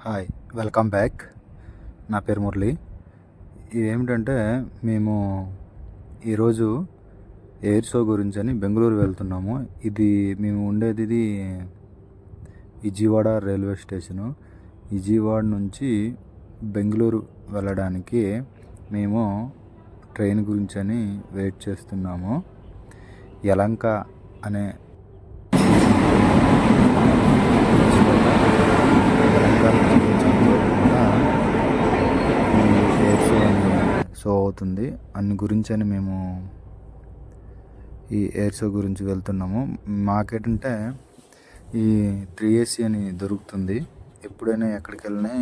Hi welcome back. నా పేరు మురళి. ఇదేమిటంటే మేము ఈరోజు ఎయిర్ షో గురించి అని బెంగళూరు వెళ్తున్నాము. ఇది మేము ఉండేది ఇది విజయవాడ రైల్వే స్టేషను. విజయవాడ నుంచి బెంగళూరు వెళ్ళడానికి మేము ట్రైన్ గురించి అని వెయిట్ చేస్తున్నాము. యలంక అనే షో అవుతుంది. అన్ని గురించి అని మేము ఈ ఎయిర్ షో గురించి వెళ్తున్నాము. మాకేంటంటే ఈ త్రీ ఏసీ అని దొరుకుతుంది. ఎప్పుడైనా ఎక్కడికి వెళ్ళినా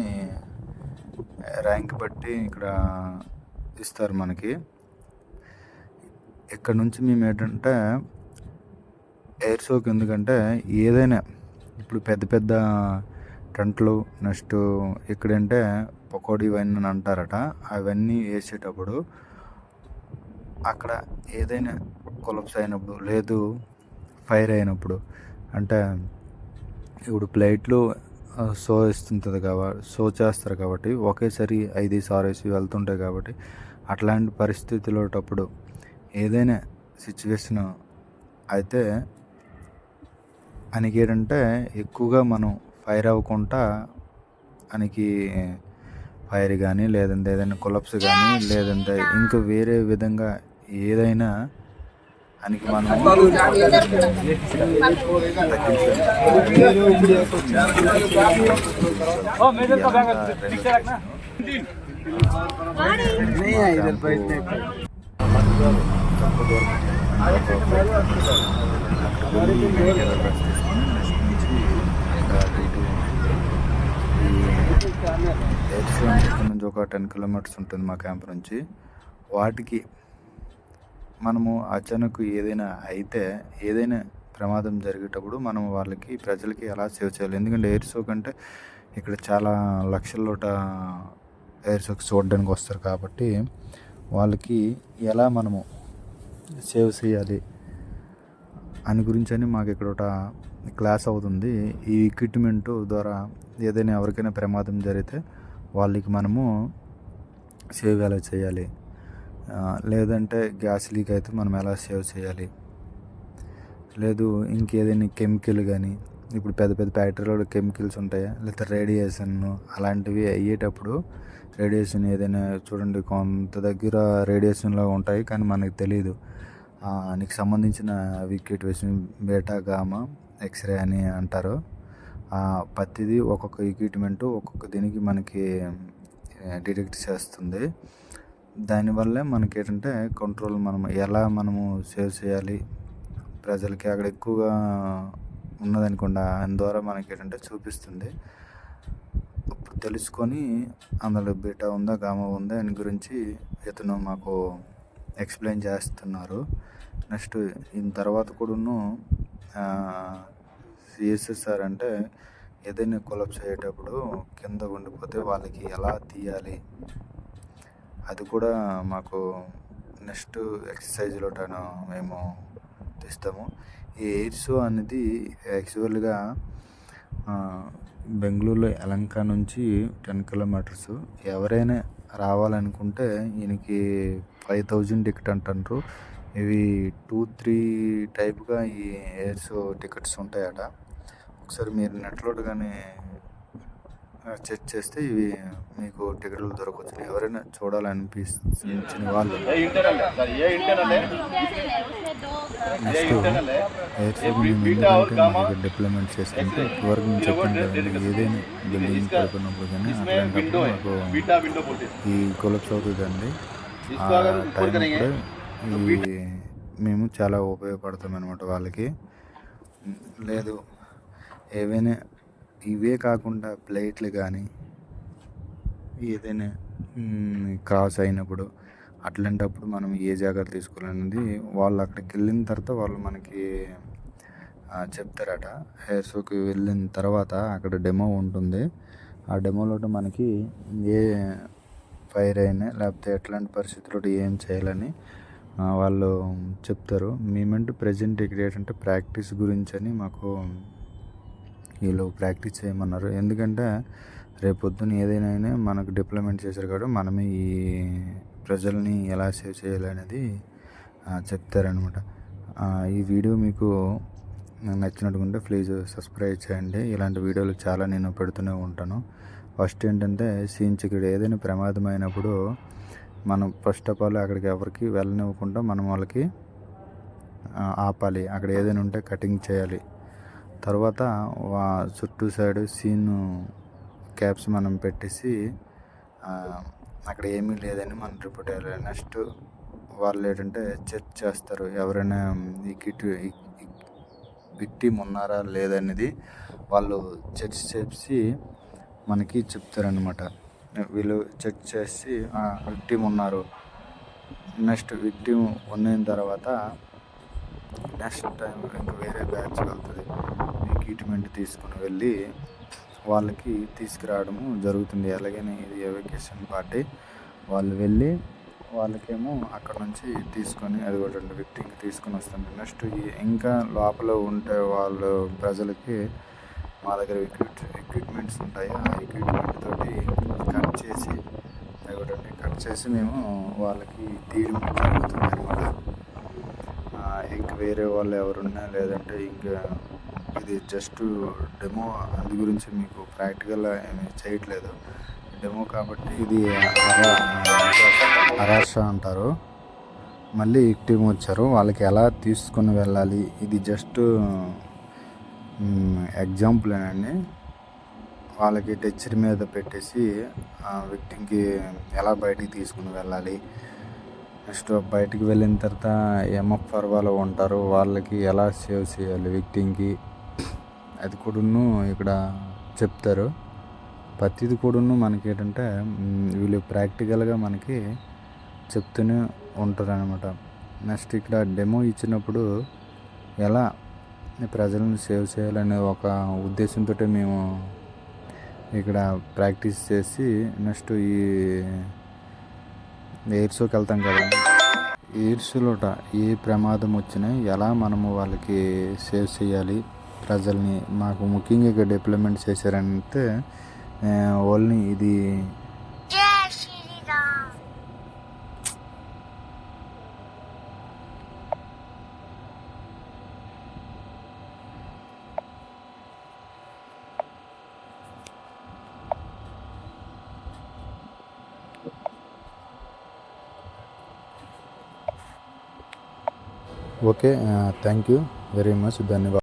ర్యాంక్ బట్టి ఇక్కడ ఇస్తారు మనకి. ఇక్కడ నుంచి మేము ఏంటంటే ఎయిర్ షోకి ఎందుకంటే ఏదైనా ఇప్పుడు పెద్ద పెద్ద టెంట్లు నెక్స్ట్ ఇక్కడంటే పకోడీ ఇవన్నీ అని అంటారట. అవన్నీ వేసేటప్పుడు అక్కడ ఏదైనా కొలప్స్ అయినప్పుడు లేదు ఫైర్ అయినప్పుడు అంటే ఇప్పుడు ప్లేట్లు షో ఇస్తుంటుంది కాబట్టి షో చేస్తారు కాబట్టి ఒకేసారి ఐదు సారేసి వెళ్తుంటాయి కాబట్టి అట్లాంటి పరిస్థితులటప్పుడు ఏదైనా సిచ్యువేషన్ అయితే అనికేటంటే ఎక్కువగా మనం ఫైర్ అవ్వకుండా ఆయనకి ఫైర్ కానీ లేదంటే ఏదైనా కొలప్స్ కానీ లేదంటే ఇంకా వేరే విధంగా ఏదైనా ఆయనకి మనం ఇక్కడ నుంచి ఒక టెన్ కిలోమీటర్స్ ఉంటుంది మా క్యాంప్ నుంచి. వాటికి మనము అచానక్ ఏదైనా అయితే ఏదైనా ప్రమాదం జరిగేటప్పుడు మనం వాళ్ళకి ప్రజలకి ఎలా సేవ్ చేయాలి? ఎందుకంటే ఎయిర్ షో కంటే ఇక్కడ చాలా లక్షల్లోట ఎయిర్ షోకి చూడడానికి వస్తారు కాబట్టి వాళ్ళకి ఎలా మనము సేవ్ చేయాలి? అని గురించి అని మాకు ఇక్కడ ఒక క్లాస్ అవుతుంది. ఈ ఎక్విప్మెంట్ ద్వారా ఏదైనా ఎవరికైనా ప్రమాదం జరిగితే వాళ్ళకి మనము సేవ్ ఎలా చేయాలి? లేదంటే గ్యాస్ లీక్ అయితే మనం ఎలా సేవ్ చేయాలి? లేదు ఇంకేదైనా కెమికల్ కానీ ఇప్పుడు పెద్ద పెద్ద ఫ్యాక్టరీలో కెమికల్స్ ఉంటాయా? లేకపోతే రేడియేషన్ అలాంటివి అయ్యేటప్పుడు రేడియేషన్ ఏదైనా చూడండి కొంత దగ్గర రేడియేషన్లో ఉంటాయి కానీ మనకి తెలియదు నీకు సంబంధించిన వికెట్ వేసిన బేటా గామా ఎక్స్రే అని అంటారు. ఆ, ప్రతిదీ ఒక్కొక్క ఎక్విప్మెంట్ ఒక్కొక్క దీనికి మనకి డిటెక్ట్ చేస్తుంది. దానివల్లే మనకి ఏంటంటే కంట్రోల్ మనం ఎలా మనము సేవ్ చేయాలి ప్రజలకి అక్కడ ఎక్కువగా ఉన్నదనుకోండి దాని ద్వారా మనకి ఏంటంటే చూపిస్తుంది. ఇప్పుడు తెలుసుకొని అందులో బీటా ఉందా గామా ఉందా దాని గురించి ఇతను మాకు ఎక్స్ప్లెయిన్ చేస్తున్నారు. నెక్స్ట్ దీని తర్వాత కూడాను సిఎస్ఎస్ఆర్ అంటే ఏదైనా కొలప్స్ అయ్యేటప్పుడు కింద ఉండిపోతే వాళ్ళకి ఎలా తీయాలి? అది కూడా మాకు నెక్స్ట్ ఎక్సర్సైజ్లో మేము తీస్తాము. ఈ ఎయిర్ షో అనేది యాక్చువల్గా బెంగళూరులో యలంక నుంచి టెన్ కిలోమీటర్స్. ఎవరైనా రావాలనుకుంటే ఈయనకి ఫైవ్ థౌజండ్ టికెట్ అంటారు ఇవి టూ త్రీ టైప్గా ఈ ఎయిర్ షో టికెట్స్ ఉంటాయట. ఒకసారి మీరు నెట్లో కానీ చెక్ చేస్తే ఇవి మీకు టికెట్లు దొరకవచ్చు ఎవరైనా చూడాలనిపించిన వాళ్ళు. నెక్స్ట్ డిప్లొమెంట్ చేసుకుంటే నేను చెప్పాను కదండి ఏదైనా బిల్డింగ్ పడుకున్నప్పుడు కానీ అట్లాంటప్పుడు మాకు ఈ కొలప్స్ అవుతుందండి. టైం ఈ మేము చాలా ఉపయోగపడతాం అనమాట వాళ్ళకి. లేదు ఏవైనా ఇవే కాకుండా ప్లేట్లు కానీ ఏదైనా క్రాస్ అయినప్పుడు అట్లాంటప్పుడు మనం ఏ జాగ్రత్త తీసుకోవాలనేది వాళ్ళు అక్కడికి వెళ్ళిన తర్వాత వాళ్ళు మనకి చెప్తారట. హెయిర్ షోకి వెళ్ళిన తర్వాత అక్కడ డెమో ఉంటుంది. ఆ డెమోలో మనకి ఏ ఫైర్ అయినా లేకపోతే ఎట్లాంటి పరిస్థితుల్లో ఏం చేయాలని వాళ్ళు చెప్తారు మేమంటే ప్రజెంట్ ఇక్కడ ఏంటంటే ప్రాక్టీస్ గురించి అని మాకు వీళ్ళు ప్రాక్టీస్ చేయమన్నారు. ఎందుకంటే రేపొద్దున ఏదైనా మనకు డిప్లమెంట్ చేశారు కాబట్టి మనమే ఈ ప్రజల్ని ఎలా సేవ్ చేయాలనేది చెప్తారనమాట ఈ వీడియో మీకు నచ్చినట్టుకుంటే ప్లీజ్ సబ్స్క్రైబ్ చేయండి. ఇలాంటి వీడియోలు చాలా నేను పెడుతూనే ఉంటాను. ఫస్ట్ ఏంటంటే సీన్ చికెడ్ ఏదైనా ప్రమాదమైనప్పుడు మనం ఫస్ట్ ఆఫ్ ఆల్ అక్కడికి ఎవరికి వెళ్ళనివ్వకుండా మనం వాళ్ళకి ఆపాలి. అక్కడ ఏదైనా ఉంటే కటింగ్ చేయాలి. తర్వాత చుట్టూ సైడ్ సీన్ క్యాప్స్ మనం పెట్టేసి అక్కడ ఏమీ లేదని మనం రిపోర్ట్ చేయాలి. నెక్స్ట్ వాళ్ళు ఏంటంటే చెక్ చేస్తారు ఎవరైనా ఈ కిట్ విక్టిమ్ ఉన్నారా లేదనేది వాళ్ళు చెక్ చేసి మనకి చెప్తారనమాట వీళ్ళు చెక్ చేసి విక్టిమ్ ఉన్నారు. నెక్స్ట్ విక్టిమ్ ఉన్న తర్వాత నెక్స్ట్ టైం ఇంకా వేరే బ్యాచ్ వెళ్తుంది. ట్రీట్మెంట్ తీసుకుని వెళ్ళి వాళ్ళకి తీసుకురావడము జరుగుతుంది. అలాగనే ఇది ఎవకేషన్ పార్టీ వాళ్ళు వెళ్ళి వాళ్ళకేమో అక్కడ నుంచి తీసుకొని అది కూడా విక్టింగ్ తీసుకొని వస్తుంది. నెక్స్ట్ ఇంకా లోపల ఉంటే వాళ్ళు ప్రజలకి మా దగ్గర ఎక్విప్ ఎక్విప్మెంట్స్ ఉంటాయి. ఆ ఎక్విప్మెంట్ తోటి కట్ చేసి అవి కట్ చేసి మేము వాళ్ళకి తీయడం జరుగుతుంది అనమాట ఇంక వేరే వాళ్ళు ఎవరున్నా లేదంటే ఇంకా ఇది జస్ట్ డెమో అందు గురించి మీకు ప్రాక్టికల్ ఏమి చేయట్లేదు. డెమో కాబట్టి ఇది అరాష అంటారు. మళ్ళీ టీం వచ్చారు. వాళ్ళకి ఎలా తీసుకుని వెళ్ళాలి? ఇది జస్ట్ ఎగ్జాంపుల్ అండి వాళ్ళకి టెచ్చర్ మీద పెట్టేసి ఆ వ్యక్తికి ఎలా బయటికి తీసుకుని వెళ్ళాలి నెక్స్ట్ బయటికి వెళ్ళిన తర్వాత ఎంఎఫ్ఆర్ వాళ్ళు ఉంటారు వాళ్ళకి ఎలా సేవ్ చేయాలి విక్టింగ్కి అది కూడాను ఇక్కడ చెప్తారు. ప్రతిది కూడాను మనకి ఏంటంటే వీళ్ళు ప్రాక్టికల్గా మనకి చెప్తూనే ఉంటారు అనమాట నెక్స్ట్ ఇక్కడ డెమో ఇచ్చినప్పుడు ఎలా ప్రజలను సేవ్ చేయాలనే ఒక ఉద్దేశంతో మేము ఇక్కడ ప్రాక్టీస్ చేసి నెక్స్ట్ ఈ ఎయిర్ షోకి వెళ్తాం కదా. ఎయిర్ షోలోట ఏ ప్రమాదం వచ్చినా ఎలా మనము వాళ్ళకి సేవ్ చేయాలి ప్రజల్ని మాకు ముఖ్యంగా ఇక్కడ డిప్లొమెంట్ చేశారంటే ఓన్లీ ఇది okay thank you very much ధన్యవాదాలు.